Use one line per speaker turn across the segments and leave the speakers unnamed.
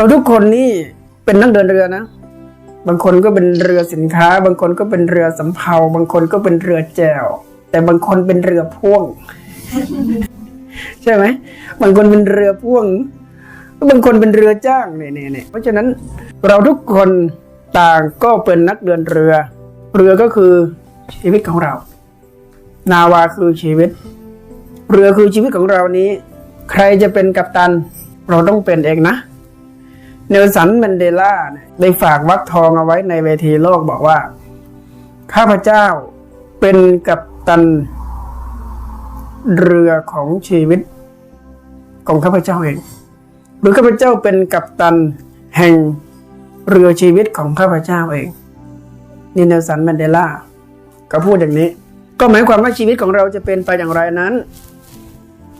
เราทุกคนนี่เป็นนักเดินเรือนะ บางคนก็เป็นเรือสินค้า บางคนก็เป็นเรือสำเภา บางคนก็เป็นเรือแจว แต่บางคนเป็นเรือพ่วง ใช่ไหมบางคนเป็นเรือพ่วงบางคนเป็นเรือจ้างเนี่ยเนี่ยเนี่ยเพราะฉะนั้นเราทุกคนต่างก็เป็นนักเดินเรือ เรือก็คือชีวิตของเรา นาวาคือชีวิต เรือคือชีวิตของเรานี้ ใครจะเป็นกัปตัน เราต้องเป็นเองนะ เนลสันแมนเดลาได้ฝากวักทองเอาไว้ในเวทีโลกบอกว่า ข้าพเจ้าเป็นกัปตันเรือของชีวิต ของข้าพเจ้าเอง หรือข้าพเจ้าเป็นกัปตันแห่งเรือชีวิตของข้าพเจ้าเองนี่เนลสันแมนเดลาก็พูดอย่างนี้ ก็หมายความว่าชีวิตของเราจะเป็นไปอย่างไรนั้น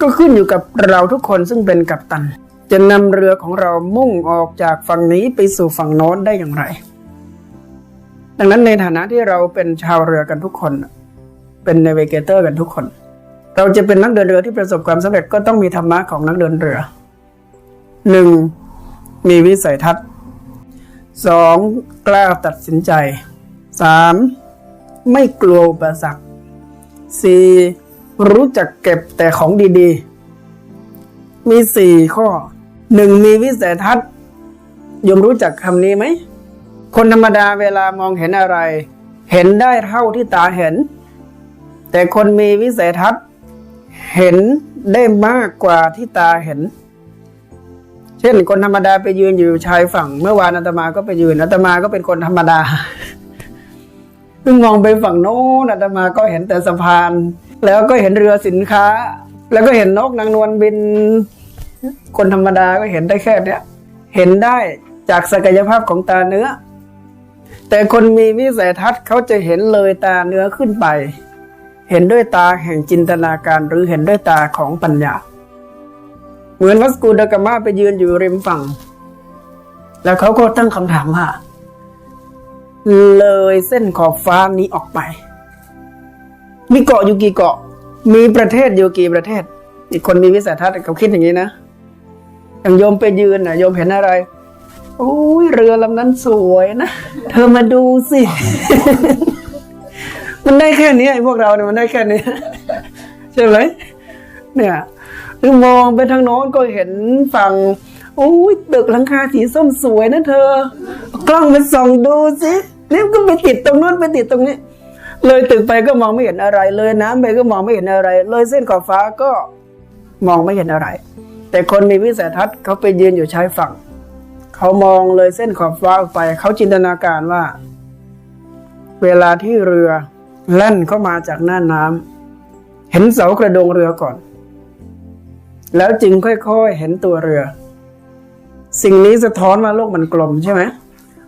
ก็ขึ้นอยู่กับเราทุกคนซึ่งเป็นกัปตัน จะนำเรือของเรามุ่งออกจากฝั่งนี้ไปสู่ฝั่งโน้นได้อย่างไร ดังนั้นในฐานะที่เราเป็นชาวเรือกันทุกคน เป็นเนวิเกเตอร์กันทุกคน เราจะเป็นนักเดินเรือที่ประสบความสำเร็จก็ต้องมีธรรมะของนักเดินเรือหนึ่งมีวิสัยทัศน์สองกล้าตัดสินใจสามไม่กลัวอุปสรรคสี่รู้จักเก็บแต่ของดีๆ มีสี่ข้อ หนึ่งมีวิสัยทัศน์ยมรู้จักคำนี้ไหม คนธรรมดาเวลามองเห็นอะไร เห็นได้เท่าที่ตาเห็น แต่คนมีวิสัยทัศน์ เห็นได้มากกว่าที่ตาเห็น เช่น คนธรรมดาไปยืนอยู่ชายฝั่ง เมื่อวานอาตมาก็ไปยืนอาตมาก็เป็นคนธรรมดาเพิ่งมองไปฝั่งโน้นอาตมาก็เห็นแต่สะพาน แล้วก็เห็นเรือสินค้า แล้วก็เห็นนกนางนวลบิน คนธรรมดาก็เห็นได้แค่เนี้ยเห็นได้จากศักยภาพของตาเนื้อ แต่คนมีวิสัยทัศน์เขาจะเห็นเลยตาเนื้อขึ้นไป เห็นด้วยตาแห่งจินตนาการหรือเห็นด้วยตาของปัญญา เหมือนวัสกูดากามาไปยืนอยู่ริมฝั่ง แล้วเขาก็ตั้งคำถามว่าเลยเส้นขอบฟ้านี้ออกไป มีเกาะอยู่กี่เกาะ มีประเทศอยู่กี่ประเทศ อีกคนมีวิสัยทัศน์เขาคิดอย่างนี้นะ อย่างโยมไปยืนน่ะโยมเห็นอะไรโอ้ยเรือลำนั้นสวยนะ เธอมาดูสิ มันได้แค่นี้ไอ้พวกเราเนี่ยมันได้แค่นี้ใช่ไหมเนี่ยหรือมองไปทางโน้นก็เห็นฝั่งโอ้ยตึกหลังคาสีส้มสวยนะเธอ กล้องไปส่องดูสิแล้วก็ไปติดตรงโน้นไปติดตรงนี้ เลยตึกไปก็มองไม่เห็นอะไร เลยน้ำไปก็มองไม่เห็นอะไร เลยเส้นขอบฟ้าก็มองไม่เห็นอะไร แต่คนมีวิสัยทัศน์เขาไปยืนอยู่ชายฝั่ง เขามองเลยเส้นขอบฟ้าออกไป เขาจินตนาการว่า เวลาที่เรือแล่นเข้ามาจากหน้าน้ำเห็นเสากระโดงเรือก่อน แล้วจึงค่อยๆเห็นตัวเรือ สิ่งนี้สะท้อนว่าโลกมันกลมใช่ไหม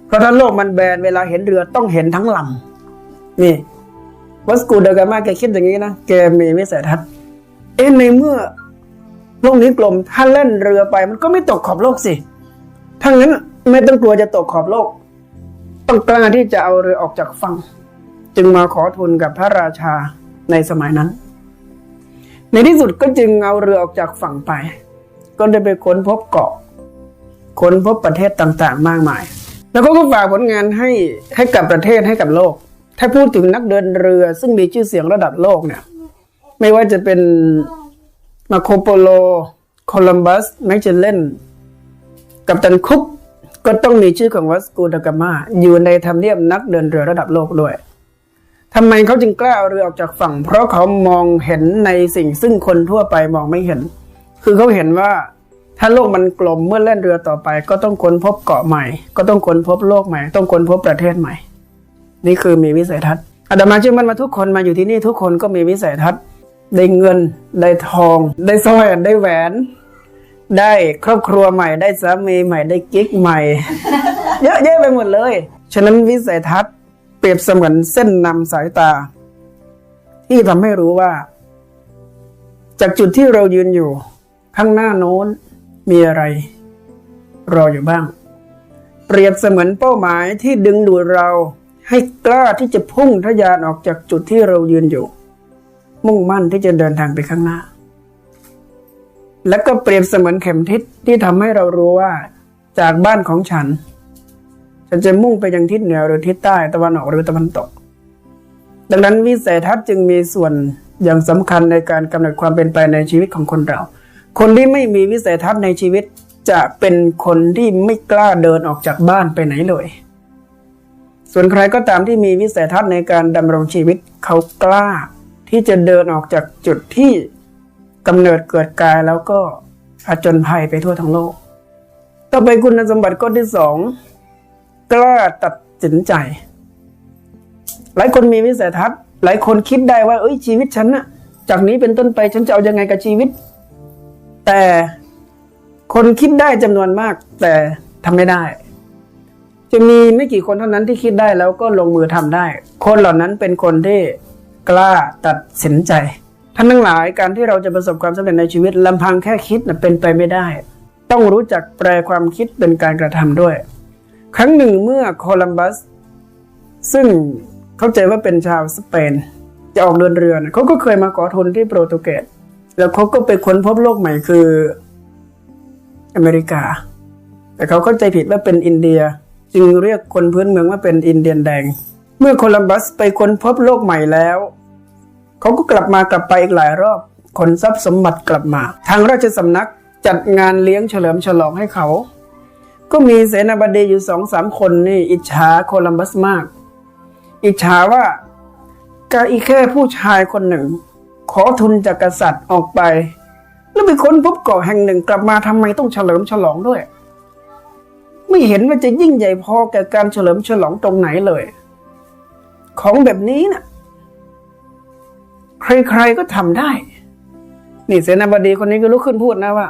เพราะถ้าโลกมันแบนเวลาเห็นเรือต้องเห็นทั้งลำนี่วัสกูเดกามาแกคิดอย่างนี้นะแกมีวิสัยทัศน์เอ๊ะในเมื่อ โลกนี้กลม ถ้าเล่นเรือไปมันก็ไม่ตกขอบโลกสิถ้างั้นไม่ต้องกลัวจะตกขอบโลก ต้องกล้าที่จะเอาเรือออกจากฝั่ง จึงมาขอทุนกับพระราชาในสมัยนั้น ในที่สุดก็จึงเอาเรือออกจากฝั่งไป ก็ได้ไปค้นพบเกาะ ค้นพบประเทศต่างๆ มากมาย แล้วก็ก็ฝากผลงานให้ให้กับประเทศให้กับโลก ถ้าพูดถึงนักเดินเรือซึ่งมีชื่อเสียงระดับโลกเนี่ย ไม่ว่าจะเป็น มาโคโปโล โคลัมบัสแมกเจลเลนกับตันคุกก็ต้องมีชื่อของวัสกูดากามาอยู่ในทำเนียบนักเดินเรือระดับโลกด้วยทำไมเขาจึงกล้าเอาเรือออกจากฝั่ง เพราะเขามองเห็นในสิ่งซึ่งคนทั่วไปมองไม่เห็น คือเขาเห็นว่าถ้าโลกมันกลมเมื่อเล่นเรือต่อไป ก็ต้องค้นพบเกาะใหม่ ก็ต้องค้นพบโลกใหม่ ต้องค้นพบประเทศใหม่ นี่คือมีวิสัยทัศน์อาดามาเชื่อมันมาทุกคนมาอยู่ที่นี่ทุกคนก็มีวิสัยทัศน์ ได้เงิน ได้ทอง ได้สร้อยได้แหวน ได้ครอบครัวใหม่ ได้สามีใหม่ ได้กิ๊กใหม่ เยอะแยะไปหมดเลย ฉะนั้นวิสัยทัศน์เปรียบเสมือนเส้นนำสายตา ที่ทำให้รู้ว่า จากจุดที่เรายืนอยู่ ข้างหน้าโน้นมีอะไรรออยู่บ้าง เปรียบเสมือนเป้าหมายที่ดึงดูดเราให้กล้าที่จะพุ่งทะยานออกจากจุดที่เรายืนอยู่ มุ่งมั่นที่จะเดินทางไปข้างหน้า และก็เปรียบเสมือนเข็มทิศที่ทำให้เรารู้ว่า จากบ้านของฉัน ฉันจะมุ่งไปยังทิศเหนือหรือทิศใต้ตะวันออกหรือตะวันตก ดังนั้นวิสัยทัศน์จึงมีส่วนอย่างสำคัญในการกำหนดความเป็นไปในชีวิตของคนเรา คนที่ไม่มีวิสัยทัศน์ในชีวิตจะเป็นคนที่ไม่กล้าเดินออกจากบ้านไปไหนเลย ส่วนใครก็ตามที่มีวิสัยทัศน์ในการดำรงชีวิตเขากล้า ที่จะเดินออกจากจุดที่กำเนิดเกิดกายแล้วก็ผจญภัยไปทั่วทั้งโลก ต่อไปคุณสมบัติข้อที่สองกล้าตัดสินใจ หลายคนมีวิสัยทัศน์ หลายคนคิดได้ว่า เอ้ยชีวิตฉันน่ะ จากนี้เป็นต้นไปฉันจะเอายังไงกับชีวิต แต่คนคิดได้จำนวนมาก แต่ทำไม่ได้ จะมีไม่กี่คนเท่านั้นที่คิดได้แล้วก็ลงมือทำได้ คนเหล่านั้นเป็นคนที่ กล้าตัดสินใจท่านทั้งหลายการที่เราจะประสบความสำเร็จในชีวิตลำพังแค่คิดนะเป็นไปไม่ได้ ต้องรู้จักแปลความคิดเป็นการกระทำด้วย ครั้งหนึ่งเมื่อโคลัมบัส ซึ่งเข้าใจว่าเป็นชาวสเปน จะออกเดินเรือนะเขาก็เคยมาขอทุนที่โปรตุเกสแล้วเขาก็ไปค้นพบโลกใหม่คืออเมริกา แต่เขาเข้าใจผิดว่าเป็นอินเดีย จึงเรียกคนพื้นเมืองว่าเป็นอินเดียนแดง เมื่อโคลัมบัสไปค้นพบโลกใหม่แล้ว เขาก็กลับมากลับไปอีกหลายรอบขนทรัพย์สมบัติกลับมา ทางราชสำนักจัดงานเลี้ยงเฉลิมฉลองให้เขา ก็มีเสนาบดีอยู่สองสามคนนี่อิจฉาโคลัมบัสมาก อิจฉาว่าการอีแค่ผู้ชายคนหนึ่ง ขอทุนจากกษัตริย์ออกไป แล้วไปค้นพบเกาะแห่งหนึ่งกลับมาทำไมต้องเฉลิมฉลองด้วย ไม่เห็นว่าจะยิ่งใหญ่พอแก่การเฉลิมฉลองตรงไหนเลย ของแบบนี้น่ะ ใครๆก็ทำได้ นี่เสนาบดีคนนี้ก็ลุกขึ้นพูดนะว่า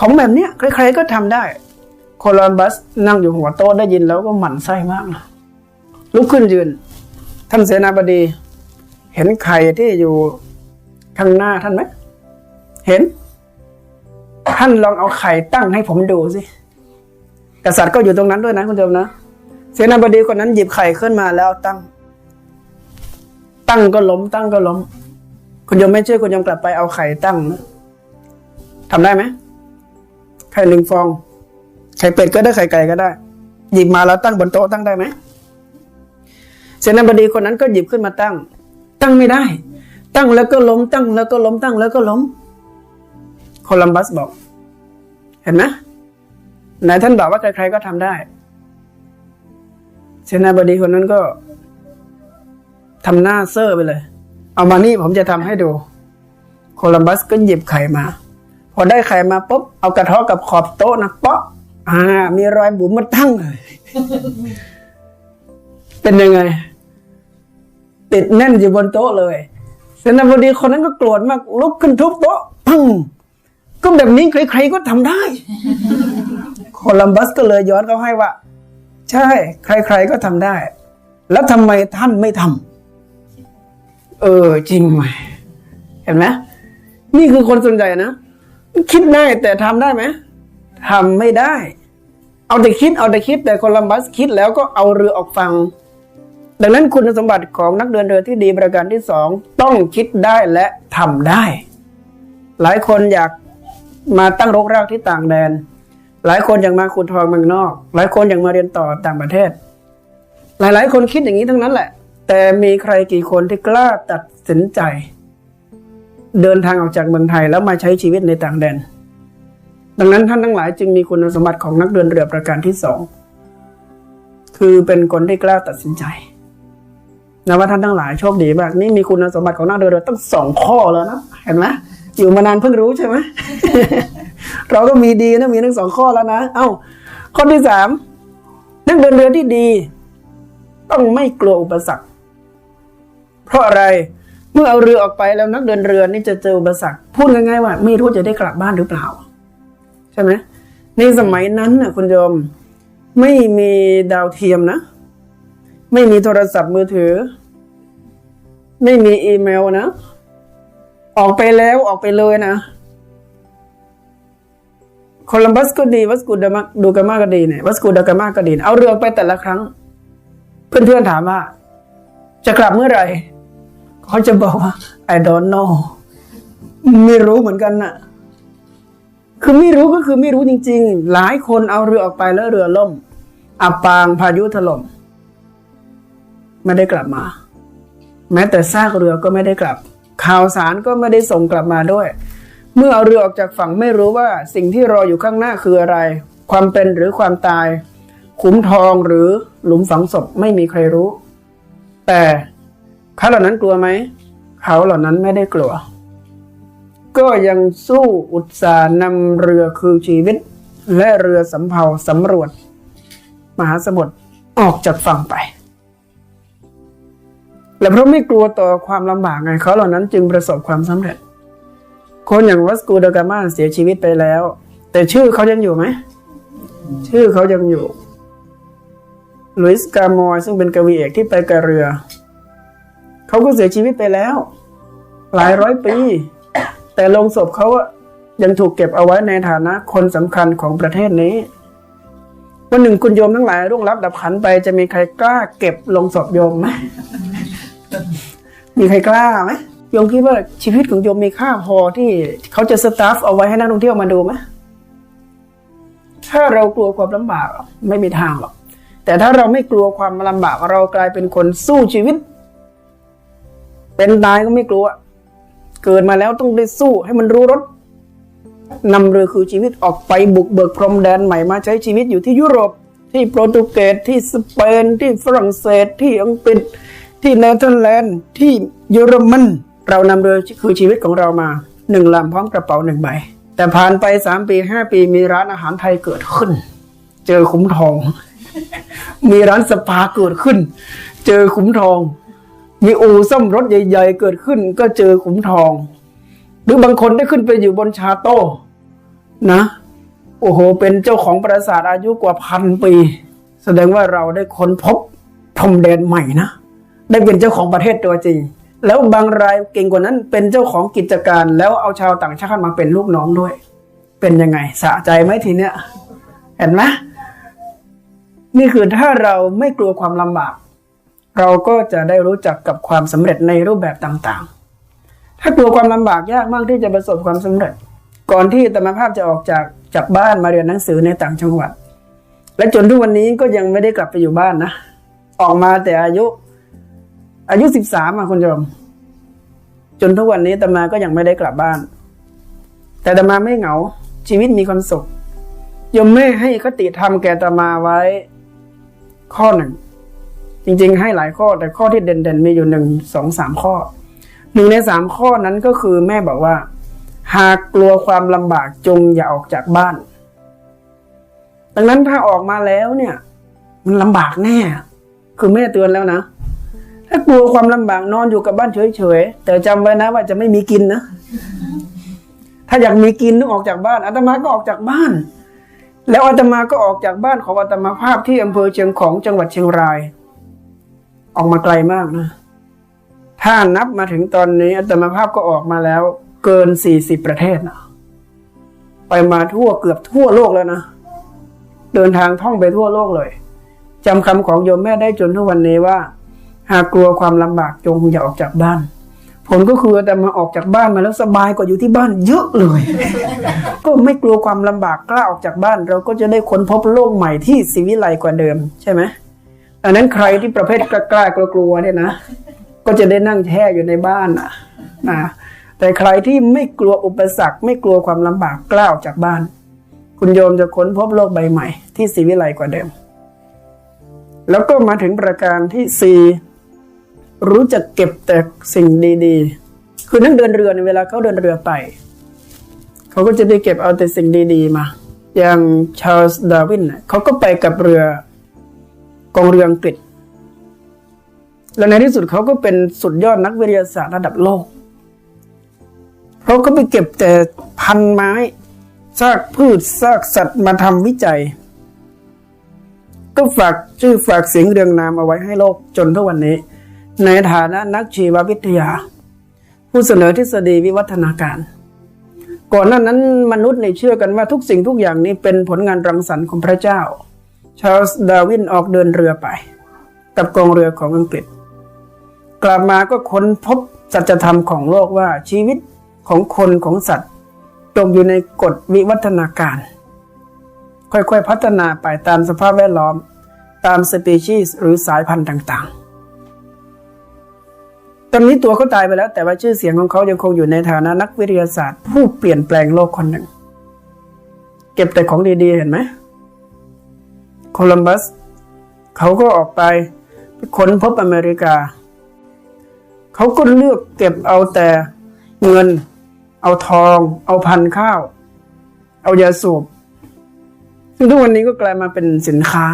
ของแบบเนี้ยใครๆก็ทำได้ โคลัมบัสนั่งอยู่หัวโต๊ะได้ยินแล้วก็หมั่นไส้มากนะลุกขึ้นยืน ท่านเสนาบดี เห็นไข่ที่อยู่ข้างหน้าท่านไหมเห็น ท่านลองเอาไข่ตั้งให้ผมดูสิกษัตริย์ก็อยู่ตรงนั้นด้วยนะคุณโยมนะ เสนาบดีคนนั้นหยิบไข่ขึ้นมาแล้วตั้ง ตั้งก็ล้ม ตั้งก็ล้ม คุณโยมไม่เชื่อคุณโยมกลับไปเอาไข่ตั้งนะทำได้ไหมไข่หนึ่งฟอง ไข่เป็ดก็ได้ไข่ไก่ก็ได้หยิบมาแล้วตั้งบนโต๊ะตั้งได้ไหมเสนาบดีคนนั้นก็หยิบขึ้นมาตั้ง ตั้งไม่ได้ ตั้งแล้วก็ล้ม ตั้งแล้วก็ล้มตั้งแล้วก็ล้ม โคลัมบัสบอก เห็นไหมไหนท่านบอกว่าใครๆก็ทำได้ เสนาบดีคนนั้นก็ ทำหน้าเซอร์ไปเลย เอามานี่ผมจะทำให้ดู โคลัมบัสก็หยิบไข่มา พอได้ไข่มาปุ๊บ เอากระทาะกับขอบโต๊ะนะเปาะอ่า มีรอยบุ๋มมาตั้งเลย เป็นยังไง ติดแน่นอยู่บนโต๊ะเลยเสนาบดีคนนั้นก็โกรธมาก ลุกขึ้นทุบโต๊ะพังก็แบบนี้ใครๆก็ทำได้ โคลัมบัสก็เลยย้อนเขาให้ว่า ใช่ ใคร ๆก็ทำได้ แล้วทำไมท่านไม่ทำ เออ จริงไหมเห็นไหมนี่คือคนส่วนใหญ่นะคิดได้แต่ทำได้ไหมทำไม่ได้ เอาแต่คิดเอาแต่คิด แต่โคลัมบัสคิดแล้วก็เอาเรือออกฟัง ดังนั้นคุณสมบัติของนักเดินเรือที่ดีประการที่สองต้องคิดได้และทำได้ หลายคนอยากมาตั้งรกรากที่ต่างแดน หลายคนอยากมาขุดทองเมืองนอก หลายคนอยากมาเรียนต่อต่างประเทศ หลายๆ คนคิดอย่างนี้ทั้งนั้นแหละ แต่มีใครกี่คนที่กล้าตัดสินใจ เดินทางออกจากเมืองไทยแล้วมาใช้ชีวิตในต่างแดน ดังนั้นท่านทั้งหลายจึงมีคุณสมบัติของนักเดินเรือประการที่สองคือเป็นคนที่กล้าตัดสินใจนะว่าท่านทั้งหลายโชคดีมากนี่มีคุณสมบัติของนักเดินเรือตั้งสองข้อแล้วนะเห็นไหมอยู่มานานเพิ่งรู้ใช่ไหมเราก็มีดีนะมีทั้งสองข้อแล้วนะเอ้าข้อที่สามนักเดินเรือที่ดี ต้องไม่กลัวอุปสรรค เพราะอะไรเมื่อเอาเรือออกไปแล้วนักเดินเรือนี่จะเจออุปสรรคพูดง่ายๆว่า ไม่รู้จะได้กลับบ้านหรือเปล่า ใช่ไหมในสมัยนั้นนะคุณโยมไม่มีดาวเทียมนะ ไม่มีโทรศัพท์มือถือ ไม่มีอีเมลนะ ออกไปแล้วออกไปเลยนะโคลัมบัสก็ดีวัสกูดามาดูกามาก็ดีเนี่ยวัสกูดากามาก็ดี เอาเรือไปแต่ละครั้ง เพื่อนๆถามว่า จะกลับเมื่อไหร่ เขาจะบอกว่า I don't know ไม่รู้เหมือนกันน่ะ คือไม่รู้ก็คือไม่รู้จริง ๆ หลายคนเอาเรือออกไปแล้วเรือล่ม อับปางพายุถล่มไม่ได้กลับมา แม้แต่ซากเรือก็ไม่ได้กลับ ข่าวสารก็ไม่ได้ส่งกลับมาด้วย เมื่อเอาเรือออกจากฝั่งไม่รู้ว่าสิ่งที่รออยู่ข้างหน้าคืออะไร ความเป็นหรือความตายขุมทองหรือหลุมฝังศพไม่มีใครรู้ แต่ เขาเหล่านั้นกลัวไหม เขาเหล่านั้นไม่ได้กลัว ก็ยังสู้อุตสาห์นำเรือคือชีวิต และเรือสำเภาสำรวจ มหาสมุทรออกจากฝั่งไป และเพราะไม่กลัวต่อความลำบากไงเขาเหล่านั้นจึงประสบความสำเร็จ คนอย่างวัสกูดากามาเสียชีวิตไปแล้ว แต่ชื่อเขายังอยู่ไหม ชื่อเขายังอยู่ลุยส์กามอยซึ่งเป็นกวีเอกที่ไปกับเรือ เขาก็เสียชีวิตไปแล้ว หลายร้อยปี แต่ลงศพเขาอะยังถูกเก็บเอาไว้ในฐานะคนสำคัญของประเทศนี้วันหนึ่งคุณโยมทั้งหลายร่วงรับดับขันไปจะมีใครกล้าเก็บลงศพโยมไหมมีใครกล้าไหมโยมคิดว่าชีวิตของโยมมีค่าพอที่เขาจะสตาฟเอาไว้ให้นักท่องเที่ยวมาดูไหมถ้าเรากลัวความลำบากไม่มีทางหรอกแต่ถ้าเราไม่กลัวความลำบากเรากลายเป็นคนสู้ชีวิต เป็นตายก็ไม่กลัว เกิดมาแล้วต้องได้สู้ให้มันรู้รสนำเรือคือชีวิตออกไปบุกเบิกพรมแดนใหม่มาใช้ชีวิตอยู่ที่ยุโรป ที่โปรตุเกสที่สเปนที่ฝรั่งเศสที่อังกฤษที่เนเธอร์แลนด์ที่เยอรมันเรานำเรือคือชีวิตของเรามาหนึ่งลำพร้อมกระเป๋าหนึ่งใบ แต่ผ่านไปสามปีห้าปีมีร้านอาหารไทยเกิดขึ้น เจอขุมทอง มีร้านสปาเกิดขึ้น เจอขุมทอง มีอู่ซ่อมรถใหญ่ ๆ เกิดขึ้นก็เจอขุมทอง หรือบางคนได้ขึ้นไปอยู่บนชาโต้นะ โอ้โห เป็นเจ้าของปราสาทอายุกว่าพันปี แสดงว่าเราได้ค้นพบพรมแดนใหม่นะ ได้เป็นเจ้าของประเทศตัวจริง แล้วบางรายเก่งกว่านั้นเป็นเจ้าของกิจการ แล้วเอาชาวต่างชาติมาเป็นลูกน้องด้วย เป็นยังไงสะใจไหมทีเนี้ยเห็นไหมนี่คือถ้าเราไม่กลัวความลำบาก เราก็จะได้รู้จักกับความสำเร็จในรูปแบบต่างๆ ถ้ากลัวความลำบากยากมากที่จะประสบความสำเร็จ ก่อนที่ธรรมภาพจะออกจากจากบ้านมาเรียนหนังสือในต่างจังหวัด และจนทุกวันนี้ก็ยังไม่ได้กลับไปอยู่บ้านนะ ออกมาแต่อายุ อายุสิบสามอะคุณผู้ชมจนทุกวันนี้ตมาก็ยังไม่ได้กลับบ้าน แต่ตมาไม่เหงา ชีวิตมีความสุขยมไม่ให้คติธรรมแก่ตมาไว้ ข้อหนึ่ง จริงๆ ให้หลายข้อแต่ข้อที่เด่นๆ มีอยู่หนึ่งสองสามข้อหนึ่งในสามข้อนั้นก็คือแม่บอกว่า หากกลัวความลำบากจงอย่าออกจากบ้าน ดังนั้นถ้าออกมาแล้วเนี่ย มันลำบากแน่ คือแม่เตือนแล้วนะ ถ้ากลัวความลำบากนอนอยู่กับบ้านเฉยๆ แต่จำไว้นะว่าจะไม่มีกินนะ ถ้าอยากมีกินต้องออกจากบ้านอาตมาก็ออกจากบ้าน แล้วอาตมาก็ออกจากบ้านของอาตมาภาพที่อำเภอเชียงของจังหวัดเชียงราย ออกมาไกลมากนะ ถ้านับมาถึงตอนนี้อาตมาภาพก็ออกมาแล้ว เกินสี่สิบประเทศนะไปมาทั่วเกือบทั่วโลกแล้วนะ เดินทางท่องไปทั่วโลกเลยจำคำของโยมแม่ได้จนทุกวันนี้ว่า หากกลัวความลำบากจงอย่าออกจากบ้าน ผลก็คืออาตมาออกจากบ้านมาแล้วสบายกว่าอยู่ที่บ้านเยอะเลย ก็ไม่กลัวความลำบากกล้าออกจากบ้าน เราก็จะได้ค้นพบโลกใหม่ที่สิวิไลกว่าเดิมใช่ไหม อันนั้นใครที่ประเภทกล้ากลัวๆเนี่ยนะ ก็จะได้นั่งแช่อยู่ในบ้านนะนะแต่ใครที่ไม่กลัวอุปสรรค ไม่กลัวความลำบากกล้าออกจากบ้าน คุณโยมจะค้นพบโลกใบใหม่ ที่สิวิไลกว่าเดิม แล้วก็มาถึงประการที่สี่รู้จักเก็บแต่สิ่งดีๆ คือนักเดินเรือในเวลาเขาเดินเรือไป เขาก็จะไปเก็บเอาแต่สิ่งดีๆมา อย่างชาร์ลส์ดาร์วินเขาก็ไปกับเรือ กองเรืออังกฤษ และในที่สุดเขาก็เป็นสุดยอดนักวิทยาศาสตร์ระดับโลก เพราะเขาไปเก็บแต่พันไม้ ซากพืช ซากสัตว์มาทำวิจัย ก็ฝากชื่อฝากเสียงเรียงนามเอาไว้ให้โลกจนทุกวันนี้ ในฐานะนักชีววิทยา ผู้เสนอทฤษฎีวิวัฒนาการก่อนหน้านั้นมนุษย์ในเชื่อกันว่าทุกสิ่งทุกอย่างนี้เป็นผลงานรังสรรค์ของพระเจ้า ชาร์ลส์ดาวินออกเดินเรือไป กับกองเรือของอังกฤษ กลับมาก็ค้นพบสัจธรรมของโลกว่าชีวิตของคนของสัตว์ตกอยู่ในกฎวิวัฒนาการ ค่อยๆพัฒนาไปตามสภาพแวดล้อม ตามสปีชีส์หรือสายพันธุ์ต่างๆ ตอนนี้ตัวเขาตายไปแล้ว แต่ว่าชื่อเสียงของเขายังคงอยู่ในฐานะนักวิทยาศาสตร์ ผู้เปลี่ยนแปลงโลกคนหนึ่ง เก็บแต่ของดีๆเห็นไหม โคลัมบัส เขาก็ออกไปไปค้นพบอเมริกา เขาก็เลือกเก็บเอาแต่เงิน เอาทอง เอาพันข้าว เอายาสูบซึ่งทุกวันนี้ก็กลายมาเป็นสินค้า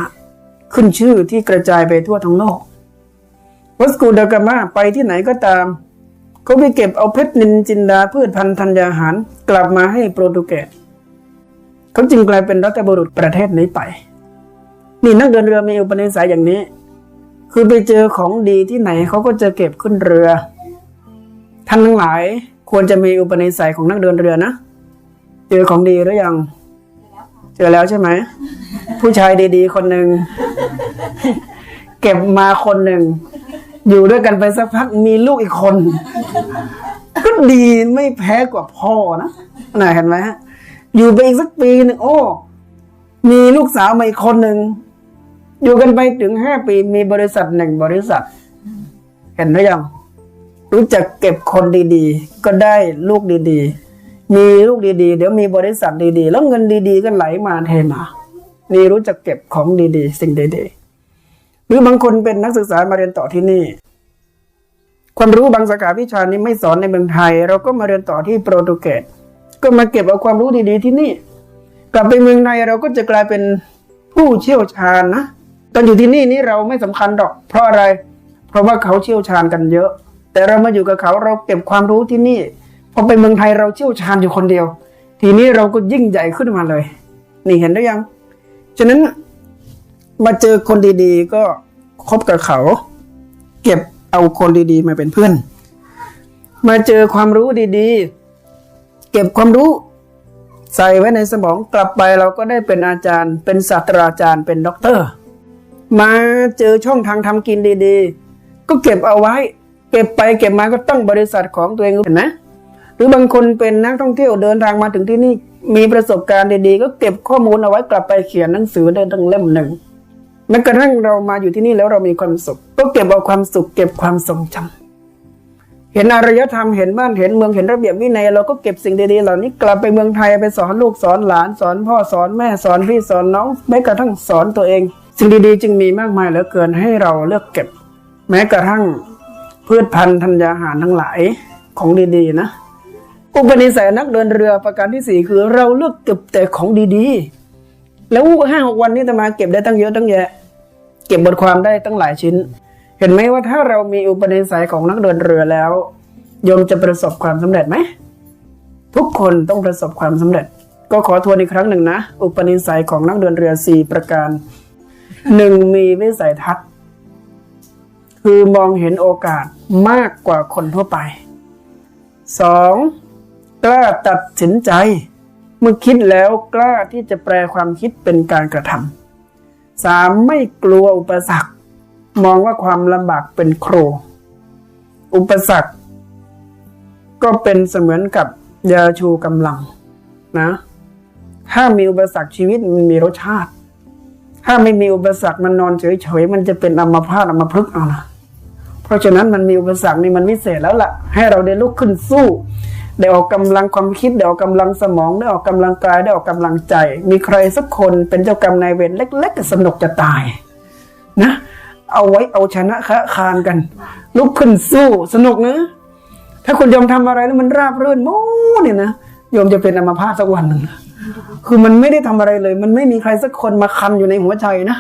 ขึ้นชื่อที่กระจายไปทั่วทั้งโลก วัสกูดากามาไปที่ไหนก็ตาม เขาไปเก็บเอาเพชรนินจินดาพืชพันธุ์ธัญญาหาร กลับมาให้โปรตุเกสเขาจึงกลายเป็นรัฐบุรุษประเทศนี้ไป นี่นักเดินเรือมีอุปนิสัยอย่างนี้ คือไปเจอของดีที่ไหนเขาก็จะเก็บขึ้นเรือ ท่านทั้งหลายควรจะมีอุปนิสัยของนักเดินเรือนะ เจอของดีหรือยัง เจอแล้วใช่ไหม ผู้ชายดีๆคนหนึ่งเก็บมาคนหนึ่ง อยู่ด้วยกันไปสักพักมีลูกอีกคน ก็ดีไม่แพ้กว่าพ่อนะน่าเห็นไหมฮะอยู่ไปอีกสักปีหนึ่งโอ้ มีลูกสาวมาอีกคนหนึ่ง อยู่กันไปถึงห้าปีมีบริษัทหนึ่งบริษัท เห็นหรือยัง รู้จักเก็บคนดีๆ ก็ได้ลูกดีๆ มีลูกดีๆ เดี๋ยวมีบริษัทดีๆ แล้วเงินดีๆ ก็ไหลมาเทมา นี่รู้จักเก็บของดีๆ สิ่งดีๆ หรือบางคนเป็นนักศึกษามาเรียนต่อที่นี่ ความรู้บางสาขาวิชานี้ไม่สอนในเมืองไทย เราก็มาเรียนต่อที่โปรตุเกสก็มาเก็บเอาความรู้ดีๆที่นี่ กลับไปเมืองไทยเราก็จะกลายเป็นผู้เชี่ยวชาญนะ ตอนอยู่ที่นี่นี่เราไม่สำคัญหรอก เพราะอะไร เพราะว่าเขาเชี่ยวชาญกันเยอะ แต่เรามาอยู่กับเขาเราเก็บความรู้ที่นี่พอไปเมืองไทยเราเชี่ยวชาญอยู่คนเดียว ทีนี้เราก็ยิ่งใหญ่ขึ้นมาเลย นี่เห็นได้ยัง ฉะนั้นมาเจอคนดีๆ ก็คบกับเขา เก็บเอาคนดีๆ มาเป็นเพื่อน มาเจอความรู้ดีๆ เก็บความรู้ใส่ไว้ในสมองกลับไปเราก็ได้เป็นอาจารย์ เป็นศาสตราจารย์เป็นด็อกเตอร์ มาเจอช่องทางทำกินดีๆ ก็เก็บเอาไว้ เก็บไปเก็บมาก็ตั้งบริษัทของตัวเองเห็นไหมหรือบางคนเป็นนักท่องเที่ยวเดินทางมาถึงที่นี่มีประสบการณ์ดีๆ ก็เก็บข้อมูลเอาไว้กลับไปเขียนหนังสือได้ตั้งเล่มหนึ่งแม้กระทั่งเรามาอยู่ที่นี่แล้วเรามีความสุข ก็เก็บเอาความสุข เก็บความทรงจำ เห็นอารยธรรมเห็นบ้านเห็นเมืองเห็นระเบียบวินัยเราก็เก็บสิ่งดีๆเหล่านี้กลับไปเมืองไทยไปสอนลูกสอนหลานสอนพ่อสอนแม่สอนพี่สอนน้องแม้กระทั่งสอนตัวเอง สิ่งดีๆ จึงมีมากมายเหลือเกินให้เราเลือกเก็บ แม้กระทั่งพืชพันธุ์ธัญญาหารทั้งหลายของดีๆนะ อุปนิสัยนักเดินเรือประการที่สี่คือเราเลือกเก็บแต่ของดีๆ แล้วห้าหกวันนี้จะมาเก็บได้ตั้งเยอะตั้งแยะ เก็บบทความได้ตั้งหลายชิ้น เห็นไหมว่าถ้าเรามีอุปนิสัยของนักเดินเรือแล้วโยมจะประสบความสำเร็จไหม ทุกคนต้องประสบความสำเร็จ ก็ขอทวนอีกครั้งหนึ่งนะ อุปนิสัยของนักเดินเรือสี่ประการหนึ่งมีวิสัยทัศน์ คือมองเห็นโอกาสมากกว่าคนทั่วไปสองกล้าตัดสินใจ เมื่อคิดแล้วกล้าที่จะแปลความคิดเป็นการกระทำสามไม่กลัวอุปสรรค มองว่าความลำบากเป็นครู อุปสรรค ก็เป็นเสมือนกับยาชูกำลังนะ ถ้ามีอุปสรรคชีวิตมันมีรสชาติ ถ้าไม่มีอุปสรรคมันนอนเฉยๆมันจะเป็นอัมพาตอัมพฤกษ์เอานะเพราะฉะนั้นมันมีอุปสรรคนี่มันวิเศษแล้วล่ะ ให้เราได้ลุกขึ้นสู้ได้ออกกำลังความคิดได้ออกกำลังสมองได้ออกกำลังกายได้ออกกำลังใจ มีใครสักคนเป็นเจ้ากรรมนายเวรเล็ก ๆ สนุกจะตาย นะ เอาไว้เอาชนะคะคานกัน ลุกขึ้นสู้สนุกนะ ถ้าคุณยอมทำอะไรแล้วมันราบรื่นโม้เนี่ยนะโยมจะเป็นอัมพาตสักวันหนึ่งนะคือมันไม่ได้ทำอะไรเลย มันไม่มีใครสักคนมาคันอยู่ในหัวใจนะ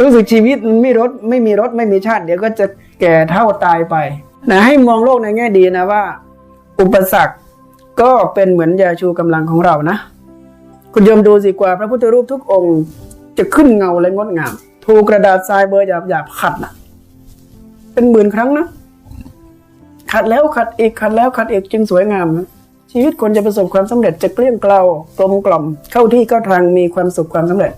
รู้สึกชีวิตมันไม่รถไม่มีรถไม่มีชาติ เดี๋ยวก็จะแก่เท่าตายไปนะให้มองโลกในแง่ดีนะว่า อุปสรรคก็เป็นเหมือนยาชูกำลังของเรานะ คุณโยมดูสิกว่าพระพุทธรูปทุกองค์ จะขึ้นเงาและงดงาม ถูกกระดาษทรายเบอร์หยาบหยาบขัดนะเป็นหมื่นครั้งนะขัดแล้วขัดอีกขัดแล้วขัดอีกจึงสวยงาม ชีวิตคนจะประสบความสำเร็จจะเกลี้ยงเกลากลมกล่อม เข้าที่เข้าทางมีความสุขความสำเร็จ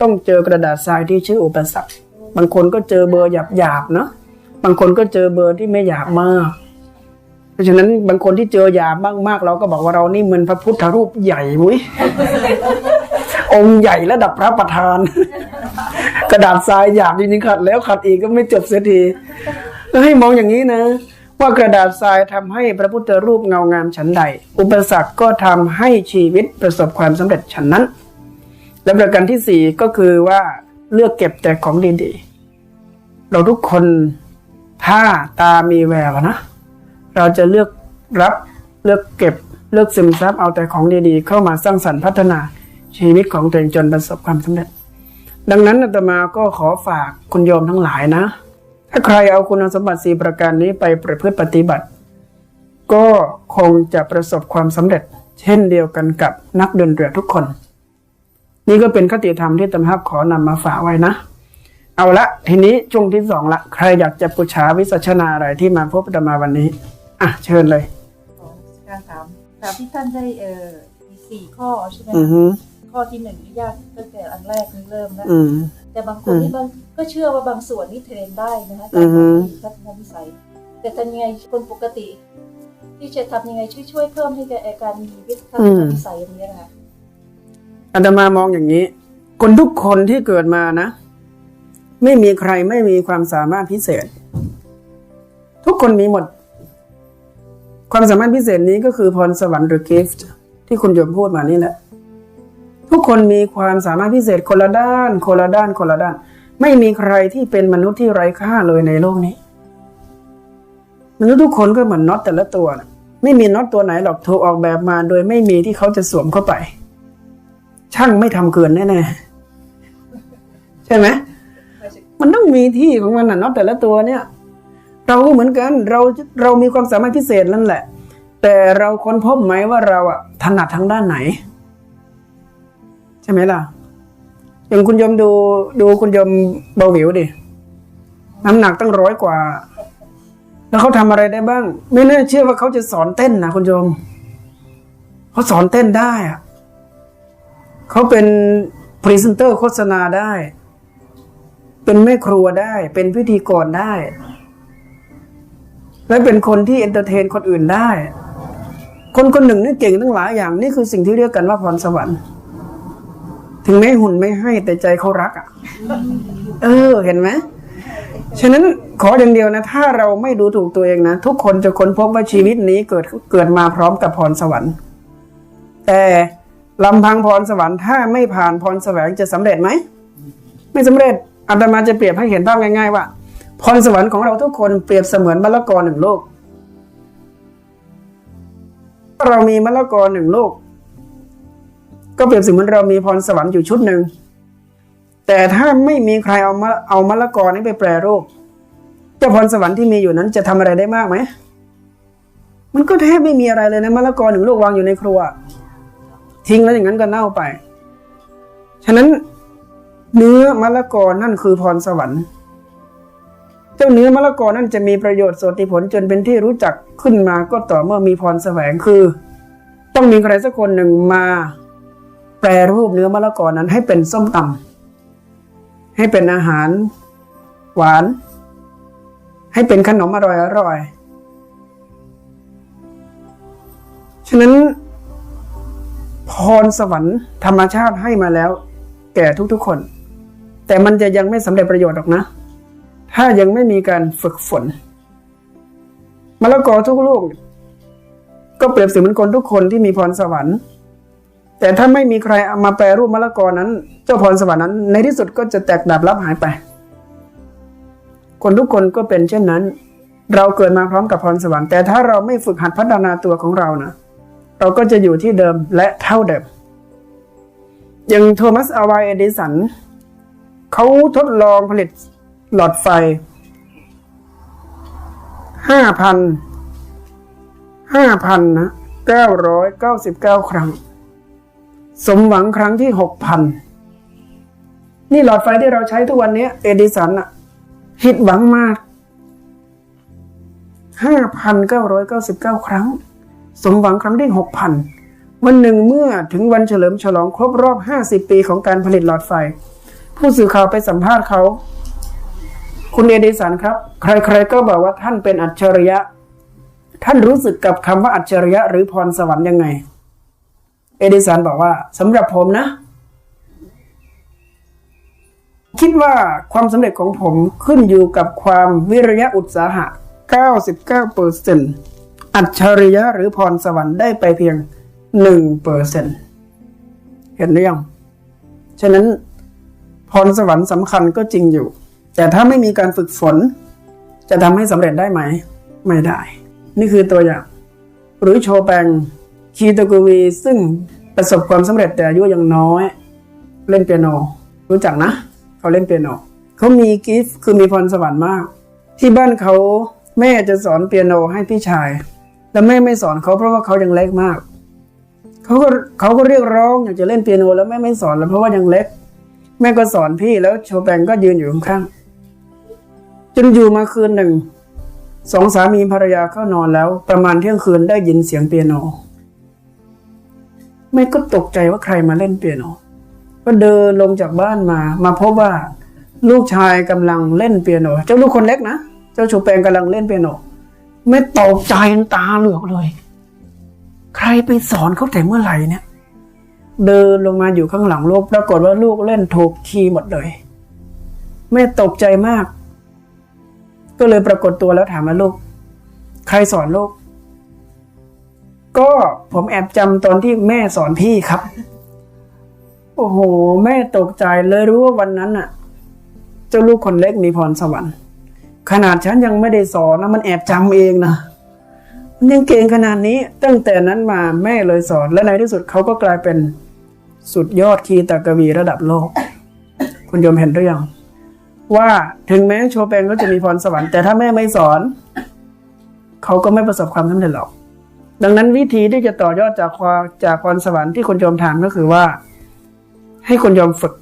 ต้องเจอกระดาษทรายที่ชื่ออุปสรรคบางคนก็เจอเบอร์หยาบหยาบเนาะบางคนก็เจอเบอร์ที่ไม่หยาบมาก เพราะฉะนั้นบางคนที่เจอหยาบมากๆเราก็บอกว่าเรานี่เหมือนพระพุทธรูปใหญ่มุ้ยองค์ใหญ่ระดับพระประธาน กระดาษทรายหยาบจริงๆขัดแล้วขัดอีกก็ไม่จบเสียทีก็ให้มองอย่างนี้นะ ว่ากระดาษทรายทำให้พระพุทธรูปเงางามฉันใด อุปสรรคก็ทำให้ชีวิตประสบความสำเร็จฉันนั้น และประการที่สี่ก็คือว่าเลือกเก็บแต่ของดีๆ เราทุกคนถ้าตามีแววนะ เราจะเลือกรับเลือกเก็บเลือกซึมซับเอาแต่ของดีๆ เข้ามาสร้างสรรค์พัฒนาชีวิตของตัวเองจนประสบความสำเร็จ ดังนั้นอาตมาก็ขอฝากคุณโยมทั้งหลายนะ ถ้าใครเอาคุณสมบัติสีประการนี้ไปประพฤติปฏิบัติ ก็คงจะประสบความสำเร็จ เช่นเดียวกันกับนักเดินเรือทุกคน นี่ก็เป็นคติธรรมที่ตมภาพขอนำมาฝากไว้นะ เอาละทีนี้ช่วงที่สองละ ใครอยากจะปุชาวิสัชนาอะไรที่มาพบอาตมาวันนี้ อะเชิญเลย
ของการถามถามที่ท่านได้เอ่อมีสี่ข้อใช่ไหม
อือฮึ
ข้อที่หนึ่งนี่ยากตั้งแต่อันแรกนี่เริ่มแล้ว
อืม
แต่บางคนนี่บางก็เชื่อว่าบางส่วนนี่เทรนได้นะคะ
อือฮึ
พัฒนาวิสัย แต่ทำยังไงคนปกติ ที่จะทำยังไงช่วยช่วยเพิ่มให้แกการมีวิทยาวิสัยอันนี้นะคะ
อาตมามองอย่างนี้ คนทุกคนที่เกิดมานะ ไม่มีใครไม่มีความสามารถพิเศษ ทุกคนมีหมด ความสามารถพิเศษนี้ก็คือพรสวรรค์หรือ gift ที่คุณโยมพูดมานี่แหละ ทุกคนมีความสามารถพิเศษคนละด้าน คนละด้าน คนละด้าน ไม่มีใครที่เป็นมนุษย์ที่ไร้ค่าเลยในโลกนี้ มนุษย์ทุกคนก็เหมือนน็อตแต่ละตัวนะไม่มีน็อตตัวไหนหรอกถูกออกแบบมา โดยไม่มีที่เขาจะสวมเข้าไป ช่างไม่ทำเกินแน่ๆใช่ไหมมันต้องมีที่ของมันน่ะน็อตแต่ละตัวเนี่ย เราก็เหมือนกัน เราเรามีความสามารถพิเศษนั่นแหละ แต่เราค้นพบไหมว่าเราอะถนัดทางด้านไหน ใช่ไหมล่ะอย่างคุณยมดูดูคุณยมเบาหวิวดิน้ำหนักตั้งร้อยกว่า แล้วเขาทำอะไรได้บ้าง ไม่น่าเชื่อว่าเขาจะสอนเต้นนะคุณยมเขาสอนเต้นได้อะเขาเป็นพรีเซนเตอร์โฆษณาได้ เป็นแม่ครัวได้ เป็นพิธีกรได้ และเป็นคนที่เอนเตอร์เทนคนอื่นได้ คนคนหนึ่งนี่เก่งทั้งหลายอย่างนี่คือสิ่งที่เรียกกันว่าพรสวรรค์ ถึงแม้หุ่นไม่ให้แต่ใจเขารักอะ เออ เห็นไหมฉะนั้นขออย่างเดียวนะ ถ้าเราไม่ดูถูกตัวเองนะ ทุกคนจะค้นพบว่าชีวิตนี้เกิดเกิดมาพร้อมกับพรสวรรค์ แต่ลำพังพรสวรรค์ถ้าไม่ผ่านพรแสวงจะสำเร็จไหมไม่สำเร็จอาตมาจะเปรียบให้เห็นภาพง่ายๆว่าพรสวรรค์ของเราทุกคนเปรียบเสมือนมะละกอหนึ่งลูกถ้าเรามีมะละกอหนึ่งลูก ก็เปรียบเสมือนเรามีพรสวรรค์อยู่ชุดหนึ่ง แต่ถ้าไม่มีใครเอามะเอามะละกอนี้ไปแปรรูปเจ้าพรสวรรค์ที่มีอยู่นั้นจะทำอะไรได้มากไหมมันก็แทบไม่มีอะไรเลยนะมะละกอหนึ่งลูกวางอยู่ในครัว ทิ้งแล้วอย่างนั้นก็เน่าไป ฉะนั้นเนื้อมะละกอนั่นคือพรสวรรค์ เจ้าเนื้อมะละกอนั่นจะมีประโยชน์สติผลจนเป็นที่รู้จักขึ้นมาก็ต่อเมื่อมีพรแสวงคือ ต้องมีใครสักคนหนึ่งมา แปรรูปเนื้อมะละกอนั้น ให้เป็นส้มตำให้เป็นอาหาร หวาน ให้เป็นขนมอร่อยอร่อยฉะนั้นพรสวรรค์ธรรมชาติให้มาแล้ว แก่ทุกๆคน แต่มันจะยังไม่สำเร็จประโยชน์หรอกนะ ถ้ายังไม่มีการฝึกฝนมะละกอทุกลูก ก็เปรียบเสมือนคนทุกคนที่มีพรสวรรค์ แต่ถ้าไม่มีใครเอามาแปรรูปมะละกอนั้น เจ้าพรสวรรค์นั้น ในที่สุดก็จะแตกดับลับหายไป คนทุกคนก็เป็นเช่นนั้น เราเกิดมาพร้อมกับพรสวรรค์แต่ถ้าเราไม่ฝึกหัดพัฒนาตัวของเรานะเราก็จะอยู่ที่เดิมและเท่าเดิมอย่างโทมัสอวายเอดิสันเขาทดลองผลิตหลอดไฟห้าพันห้าพันนะเก้าร้อยเก้าสิบเก้าครั้ง สมหวังครั้งที่หกพันนี่หลอดไฟที่เราใช้ทุกวันนี้เอดิสันอะผิดหวังมากห้าพันเก้าร้อยเก้าสิบเก้าครั้ง สมหวังครั้งที่หกพันวันหนึ่งเมื่อถึงวันเฉลิมฉลองครบรอบห้าสิบปีของการผลิตหลอดไฟ ผู้สื่อข่าวไปสัมภาษณ์เขา คุณเอดิสันครับ ใครๆก็บอกว่าท่านเป็นอัจฉริยะ ท่านรู้สึกกับคำว่าอัจฉริยะหรือพรสวรรค์ยังไง เอดิสันบอกว่าสำหรับผมนะ คิดว่าความสำเร็จของผมขึ้นอยู่กับความวิริยะอุตสาหะ 99เปอร์เซนอัจฉริยะหรือพรสวรรค์ได้ไปเพียง1เปอร์เซนเห็นหรือยังฉะนั้นพรสวรรค์สำคัญก็จริงอยู่ แต่ถ้าไม่มีการฝึกฝน จะทำให้สำเร็จได้ไหม ไม่ได้ นี่คือตัวอย่าง หรือโชแปง คีโตกวีซึ่งประสบความสำเร็จแต่อายุยังน้อย เล่นเปียโน รู้จักนะ เขาเล่นเปียโนเขามีกิฟต์คือมีพรสวรรค์มาก ที่บ้านเขาแม่จะสอนเปียโนให้พี่ชายแล้วแม่ไม่สอนเขาเพราะว่าเขายังเล็กมากเขาก็เขาก็เรียกร้องอยากจะเล่นเปียโน แล้วแม่ไม่สอนแล้วเพราะว่ายังเล็ก แม่ก็สอนพี่แล้วโชแปงก็ยืนอยู่ข้างๆจนอยู่มาคืนหนึ่งสองสามีภรรยาเข้านอนแล้ว ประมาณเที่ยงคืนได้ยินเสียงเปียโน แม่ก็ตกใจว่าใครมาเล่นเปียโน ก็เดินลงจากบ้านมา มาพบว่าลูกชายกำลังเล่นเปียโน เจ้าลูกคนเล็กนะ เจ้าโชแปงกำลังเล่นเปียโน แม่ตกใจตาเหลือกเลย ใครไปสอนเขาแต่เมื่อไหร่เนี่ย เดินลงมาอยู่ข้างหลังลูก ปรากฏว่าลูกเล่นถูกคีย์หมดเลย แม่ตกใจมาก ก็เลยปรากฏตัวแล้วถามว่าลูก ใครสอนลูก ผมแอบจำตอนที่แม่สอนพี่ครับ โอ้โห แม่ตกใจเลยรู้ว่าวันนั้นน่ะ เจ้าลูกคนเล็กมีพรสวรรค์ ขนาดฉันยังไม่ได้สอนนะมันแอบจำเองนะมันยังเก่งขนาดนี้ ตั้งแต่นั้นมาแม่เลยสอน และในที่สุดเขาก็กลายเป็นสุดยอดคีตากวีระดับโลก คุณโยมเห็นหรือยังว่าถึงแม้โชแปงก็จะมีพรสวรรค์แต่ถ้าแม่ไม่สอน เขาก็ไม่ประสบความสำเร็จหรอก ดังนั้นวิธีที่จะต่อยอดจากความจากพรสวรรค์ที่คนโยมถามก็คือว่า ให้คนโยมฝึก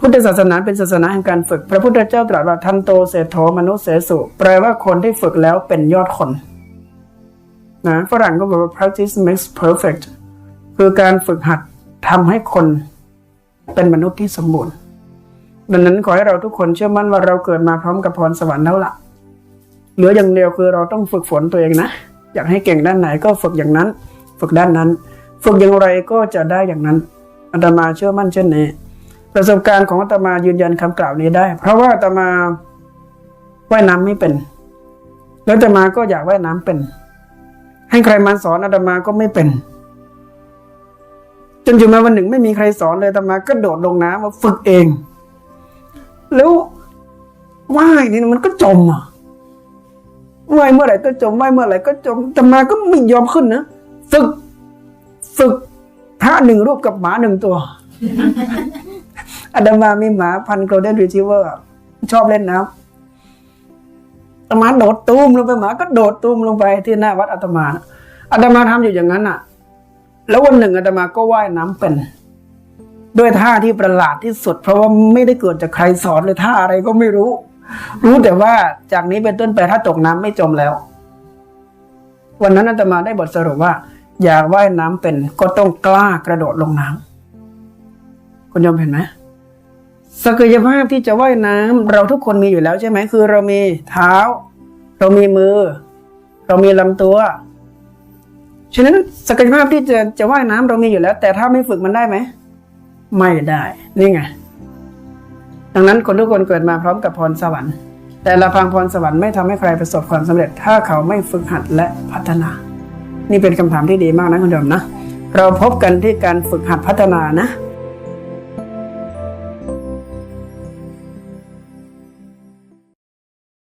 พุทธศาสนาเป็นศาสนาแห่งการฝึก พระพุทธเจ้าตรัสว่าทันโตเสโถมนุษย์เสสุ แปลว่าคนที่ฝึกแล้วเป็นยอดคนนะฝรั่งก็บอกว่า practice makes perfect คือการฝึกหัดทำให้คนเป็นมนุษย์ที่สมบูรณ์ดังนั้นขอให้เราทุกคนเชื่อมั่นว่าเราเกิดมาพร้อมกับพรสวรรค์แล้วล่ะเหลืออย่างเดียวคือเราต้องฝึกฝนตัวเองนะ อยากให้เก่งด้านไหนก็ฝึกอย่างนั้น ฝึกด้านนั้น ฝึกอย่างไรก็จะได้อย่างนั้นอาตมาเชื่อมั่นเช่นนี้ ประสบการณ์ของอาตมายืนยันคำกล่าวนี้ได้ เพราะว่าอาตมาว่ายน้ำไม่เป็น แล้วอาตมาก็อยากว่ายน้ำเป็น ให้ใครมาสอนอาตมาก็ไม่เป็นจนอยู่มาวันหนึ่งไม่มีใครสอนเลยอาตมาก็โดดลงน้ำมาฝึกเอง แล้วว่ายนี่มันก็จมอะ ว่ายเมื่อไหร่ก็จมว่ายเมื่อไหร่ก็จมอาตมาก็ไม่ยอมขึ้นนะฝึกฝึกพระหนึ่งรูปกับหมาหนึ่งตัวอาตมามีหมาพันโกลเด้นรีทรีเวอร์ชอบเล่นน้ำอาตมาโดดตูมลงไปหมาก็โดดตูมลงไปที่หน้าวัดอาตมาอาตมาทำอยู่อย่างนั้นอะ แล้ววันหนึ่งอาตมาก็ว่ายน้ำเป็น ด้วยท่าที่ประหลาดที่สุด เพราะว่าไม่ได้เกิดจากใครสอนเลยท่าอะไรก็ไม่รู้ รู้แต่ว่าจากนี้เป็นต้นไปถ้าตกน้ำไม่จมแล้ว วันนั้นอาตมาได้บทสรุปว่า อยากว่ายน้ำเป็นก็ต้องกล้ากระโดดลงน้ำคุณยอมเห็นไหมศักยภาพที่จะว่ายน้ำเราทุกคนมีอยู่แล้วใช่ไหมคือ เรามีเท้า เรามีมือ เรามีลำตัวฉะนั้นศักยภาพที่จะจะว่ายน้ำเรามีอยู่แล้ว แต่ถ้าไม่ฝึกมันได้ไหม ไม่ได้ นี่ไง ดังนั้นคนทุกคนเกิดมาพร้อมกับพรสวรรค์ แต่ละพังพรสวรรค์ไม่ทำให้ใครประสบความสำเร็จ ถ้าเขาไม่ฝึกหัดและพัฒนา นี่เป็นคำถามที่ดีมากนะคุณเดิมนะ เราพบกันที่การฝึกหัดพัฒนานะ